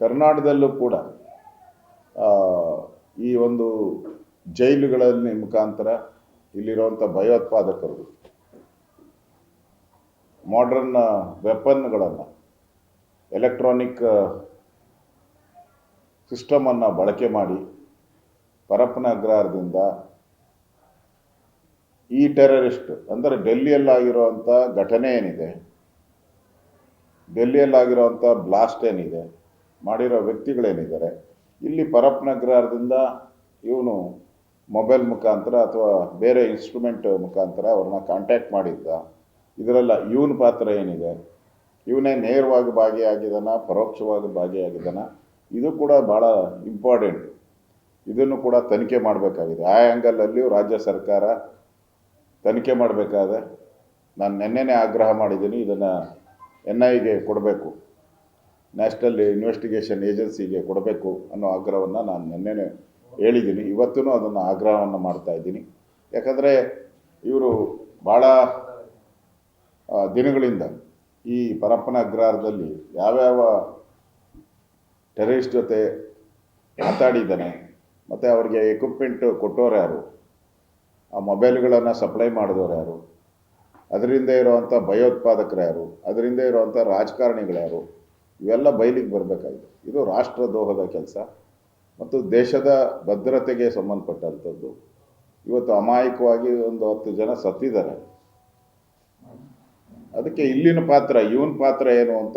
ಕರ್ನಾಟಕದಲ್ಲೂ ಕೂಡ ಈ ಒಂದು ಜೈಲುಗಳಲ್ಲಿ ಮುಖಾಂತರ ಇಲ್ಲಿರುವಂಥ ಭಯೋತ್ಪಾದಕರು ಮಾಡ್ರನ್ ವೆಪನ್ಗಳನ್ನು ಎಲೆಕ್ಟ್ರಾನಿಕ್ ಸಿಸ್ಟಮನ್ನು ಬಳಕೆ ಮಾಡಿ ಪರಪ್ಪನ ಅಗ್ರಹಾರದಿಂದ ಈ ಟೆರರಿಸ್ಟ್ ಅಂದರೆ ಡೆಲ್ಲಿಯಲ್ಲಾಗಿರುವಂಥ ಘಟನೆ ಏನಿದೆ, ಡೆಲ್ಲಿಯಲ್ಲಾಗಿರುವಂಥ ಬ್ಲಾಸ್ಟ್ ಏನಿದೆ ಮಾಡಿರೋ ವ್ಯಕ್ತಿಗಳೇನಿದ್ದಾರೆ, ಇಲ್ಲಿ ಪರಪ್ ಅಗ್ರಹಾರದಿಂದ ಇವನು ಮೊಬೈಲ್ ಮುಖಾಂತರ ಅಥವಾ ಬೇರೆ ಇನ್ಸ್ಟ್ರೂಮೆಂಟ್ ಮುಖಾಂತರ ಅವ್ರನ್ನ ಕಾಂಟ್ಯಾಕ್ಟ್ ಮಾಡಿದ್ದ. ಇದರಲ್ಲ ಇವನ ಪಾತ್ರ ಏನಿದೆ? ಇವನೇ ನೇರವಾಗಿ ಭಾಗಿಯಾಗಿದ್ದಾನ, ಪರೋಕ್ಷವಾಗಿ ಭಾಗಿಯಾಗಿದ್ದಾನ? ಇದು ಕೂಡ ಭಾಳ ಇಂಪಾರ್ಟೆಂಟ್ ಇದನ್ನು ಕೂಡ ತನಿಖೆ ಮಾಡಬೇಕಾಗಿದೆ. ಆ ಆ್ಯಂಗಲಲ್ಲಿಯೂ ರಾಜ್ಯ ಸರ್ಕಾರ ತನಿಖೆ ಮಾಡಬೇಕಾದ್ರೆ, ನಾನು ನಿನ್ನೆನೇ ಆಗ್ರಹ ಮಾಡಿದ್ದೀನಿ, ಇದನ್ನು ಎನ್ ಐಗೆ ಕೊಡಬೇಕು. ನ್ಯಾಷನಲ್ ಇನ್ವೆಸ್ಟಿಗೇಷನ್ ಏಜೆನ್ಸಿಗೆ ಕೊಡಬೇಕು ಅನ್ನೋ ಆಗ್ರಹವನ್ನು ನಾನು ನಿನ್ನೆನೇ ಹೇಳಿದ್ದೀನಿ. ಇವತ್ತೂ ಅದನ್ನು ಆಗ್ರಹವನ್ನು ಮಾಡ್ತಾ ಇದ್ದೀನಿ. ಯಾಕಂದರೆ ಇವರು ಭಾಳ ದಿನಗಳಿಂದ ಈ ಪರಪ್ಪನ ಅಗ್ರಹಾರದಲ್ಲಿ ಯಾವ್ಯಾವ ಟೆರರಿಸ್ಟ್ ಜೊತೆ ಮಾತಾಡಿದ್ದಾನೆ, ಮತ್ತು ಅವ್ರಿಗೆ ಎಕ್ವಿಪ್ಮೆಂಟ್ ಕೊಟ್ಟೋರು ಯಾರು, ಆ ಮೊಬೈಲ್ಗಳನ್ನು ಸಪ್ಲೈ ಮಾಡಿದವರು ಯಾರು, ಅದರಿಂದ ಇರೋವಂಥ ಭಯೋತ್ಪಾದಕರು ಯಾರು, ಅದರಿಂದ ಇರುವಂಥ ರಾಜಕಾರಣಿಗಳು ಯಾರು ಇವೆಲ್ಲ ಬಯಲಿಗೆ ಬರಬೇಕಾಗಿದೆ. ಇದು ರಾಷ್ಟ್ರದ್ರೋಹದ ಕೆಲಸ ಮತ್ತು ದೇಶದ ಭದ್ರತೆಗೆ ಸಂಬಂಧಪಟ್ಟಂಥದ್ದು. ಇವತ್ತು ಅಮಾಯಕವಾಗಿ ಒಂದು ಹತ್ತು ಜನ ಸತ್ತಿದ್ದಾರೆ. ಅದಕ್ಕೆ ಇಲ್ಲಿನ ಪಾತ್ರ, ಇವನ ಪಾತ್ರ ಏನು ಅಂತ